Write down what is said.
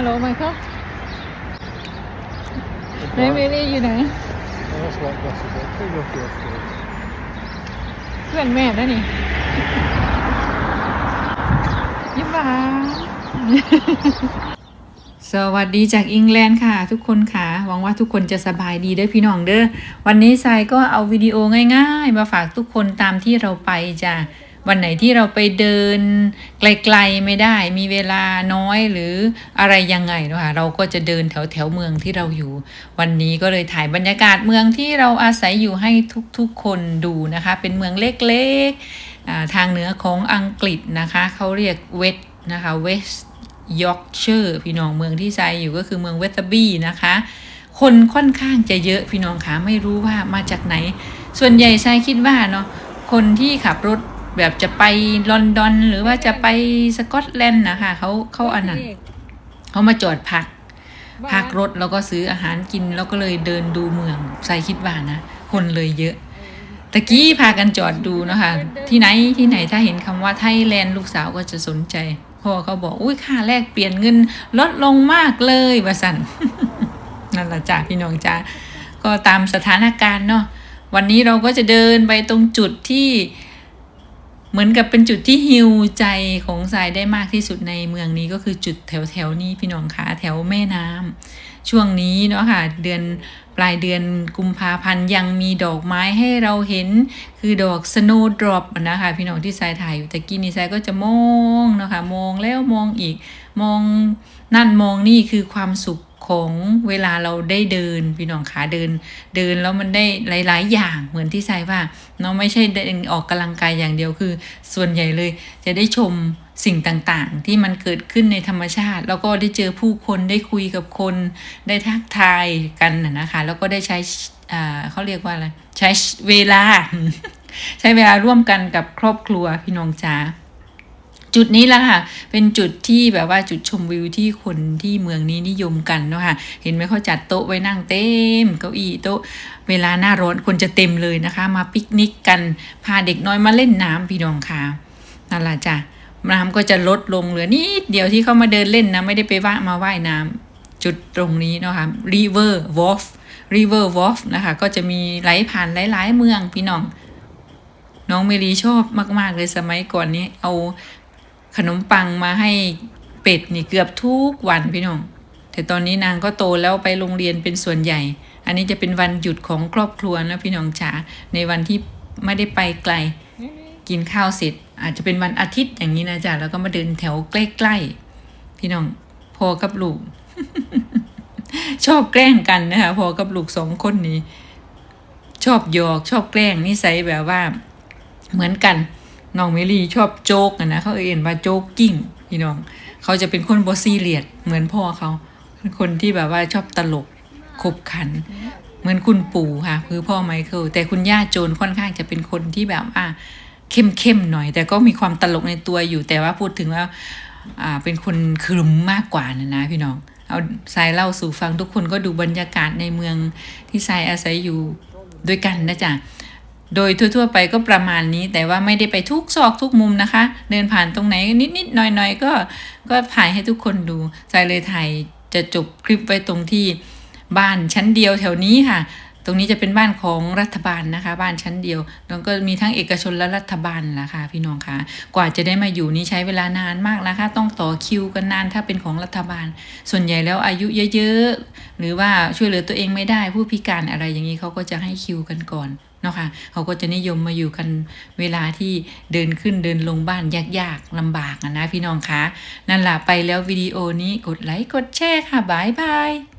ฮัลโหลไมเคิลเมย์ลี่อยู่ไหน That's like that's a bit. Big up your foot. เพื่อนแม่ได้นี่ยิ้มหวานสวัสดีจากอังกฤษค่ะ ทุกคนค่ะ หวังว่าทุกคนจะสบายดีเด้อพี่น้องเด้อวันนี้ทรายก็เอาวิดีโอง่าย ๆ มาฝากทุกคนตามที่เราไปจ้ะ วันไหนที่เราไปเดินไกลๆไม่ได้ มีเวลาน้อยหรืออะไรยังไงเนะคะเราก็จะเดินแถวแถวเมืองที่เราอยู่ วันนี้ก็เลยถ่ายบรรยากาศเมืองที่เราอาศัยอยู่ให้ทุกๆคนดูนะคะ เป็นเมืองเล็กๆทางเหนือของอังกฤษนะคะเขาเรียกเวสนะคะเวสยอร์กเชอร์พี่น้องเมืองที่ทรายอยู่ก็คือเมืองเวสเทอร์บีนะคะ คนค่อนข้างจะเยอะพี่น้องคะไม่รู้ว่ามาจากไหน ส่วนใหญ่ทรายคิดว่าเนาะคนที่ขับรถ แบบจะไปลอนดอน หรือว่าจะไปสกอตแลนด์นะคะเขาเขาอันนั้นเขามาจอดพัก พักรถแล้วก็ซื้ออาหารกินแล้วก็เลยเดินดูเมืองใส่คิดว่านะ คนเลยเยอะตะกี้พากันจอดดูเนาะคะ ที่ไหนที่ไหนถ้าเห็นคำว่าไทยแลนด์ลูกสาวก็จะสนใจพ่อเขาบอกอุ้ยค่าแลกเปลี่ยนเงินลดลงมากเลยว่าสันนั่นแหละจ้าพี่น้องจ้าก็ตามสถานการณ์เนาะวันนี้เราก็จะเดินไปตรงจุดที่ เหมือนกับเป็นจุดที่ฮิวใจของทรายได้มากที่สุดในเมืองนี้ก็คือจุดแถวแถวๆนี้พี่น้องคะแถวแม่น้ำช่วงนี้เนาะค่ะเดือนปลายเดือนกุมภาพันธ์ยังมีดอกไม้ให้เราเห็น คือดอก snowdrop อะนะคะ พี่น้องที่ทรายถ่ายอยู่ตะกี้นี้ทรายก็จะมองเนาะค่ะมองแล้วมองอีก มองนั่นมองนี่คือความสุข ของเวลาเราได้เดินพี่น้องขาเดิน เดินแล้วมันได้หลาย ๆ อย่างเหมือนที่ทรายว่าเนาะไม่ใช่เดินออกกำลังกายอย่างเดียวคือ ส่วนใหญ่เลย จะได้ชมสิ่งต่างๆ ที่มันเกิดขึ้นในธรรมชาติ แล้วก็ได้เจอผู้คนได้คุยกับคน ได้ทักทายกันนะนะคะแล้วก็ได้ใช้อ่าเขาเรียกว่าอะไรใช้เวลา ใช้เวลาร่วมกันกับครอบครัวพี่น้องจ๋า จุดนี้แหละค่ะ เป็นจุดที่แบบว่าจุดชมวิวที่คนที่เมืองนี้นิยมกันเนาะค่ะ เห็นไหมเขาจัดโต๊ะไว้นั่งเต็ม เก้าอี้โต๊ะ เวลาหน้าร้อนคนจะเต็มเลยนะคะ มาปิกนิกกัน พาเด็กน้อยมาเล่นน้ำพี่น้องค่ะ นั่นแหละจ้ะ น้ำก็จะลดลงเหลือนิดเดียวที่เขามาเดินเล่นนะ ไม่ได้ไปว่ามาว่ายน้ำจุดตรงนี้เนาะค่ะ river wharf river wharf นะคะ ก็จะมีไหลผ่านหลาย ๆ เมืองพี่น้อง น้องเมลีชอบมาก ๆ เลยสมัยก่อนนี้เอา นมปังมาให้เป็ดนี่เกือบทุกวันพี่น้อง แต่ตอนนี้นางก็โตแล้วไปโรงเรียนเป็นส่วนใหญ่ อันนี้จะเป็นวันหยุดของครอบครัวนะพี่น้องจ๋าในวันที่ไม่ได้ไปไกล กินข้าวเสร็จ อาจจะเป็นวันอาทิตย์อย่างนี้นะจ๊ะแล้วก็มาเดินแถวใกล้ๆพี่น้องพอกับลูก ชอบแกล้งกันนะคะพอกับลูกสองคนนี้ ชอบหยอกชอบแกล้งนิสัยแบบว่า เหมือนกัน น้องเมลี่ชอบโจกอะนะเขาเอ่นว่าโจกกิ้งพี่น้อง เขาจะเป็นคนบอซีเรียสเหมือนพ่อเขาเป็นคนที่แบบว่าชอบตลกขบขัน เหมือนคุณปู่ค่ะ คือพ่อไมเคิลแต่คุณย่าโจนค่อนข้างจะเป็นคนที่แบบอ่าเข้มเข้มๆหน่อย แต่ก็มีความตลกในตัวอยู่แต่ว่าพูดถึงว่าอ่าเป็นคนขรึมมากกว่านะนะพี่น้องเอาทรายเล่าสู่ฟังทุกคนก็ดูบรรยากาศในเมืองที่ทรายอาศัยอยู่ด้วยกันนะจ๊ะ โดยทั่วๆไปก็ประมาณนี้ แต่ว่าไม่ได้ไปทุกซอกทุกมุมนะคะ เดินผ่านตรงไหนนิดๆหน่อยๆก็ก็ถ่ายให้ทุกคนดูใจเลยถ่ายจะจบคลิปไว้ตรงที่บ้านชั้นเดียวแถวนี้ค่ะ ตรงนี้จะเป็นบ้านของรัฐบาลนะคะ บ้านชั้นเดียวแล้วก็มีทั้งเอกชนและรัฐบาลล่ะค่ะพี่น้องคะกว่าจะได้มาอยู่นี่ใช้เวลานานมากนะคะ ต้องต่อคิวกันนานถ้าเป็นของรัฐบาล ส่วนใหญ่แล้วอายุเยอะๆหรือว่าช่วยเหลือตัวเองไม่ได้ผู้พิการอะไรอย่างนี้เขาก็จะให้คิวกันก่อน เนาะค่ะเขาก็จะนิยมมาอยู่กันเวลาที่เดินขึ้นเดินลงบ้านยากๆลำบากนะพี่น้องคะนั่นแหละไปแล้ววิดีโอนี้กดไลค์กดแชร์ค่ะบายบาย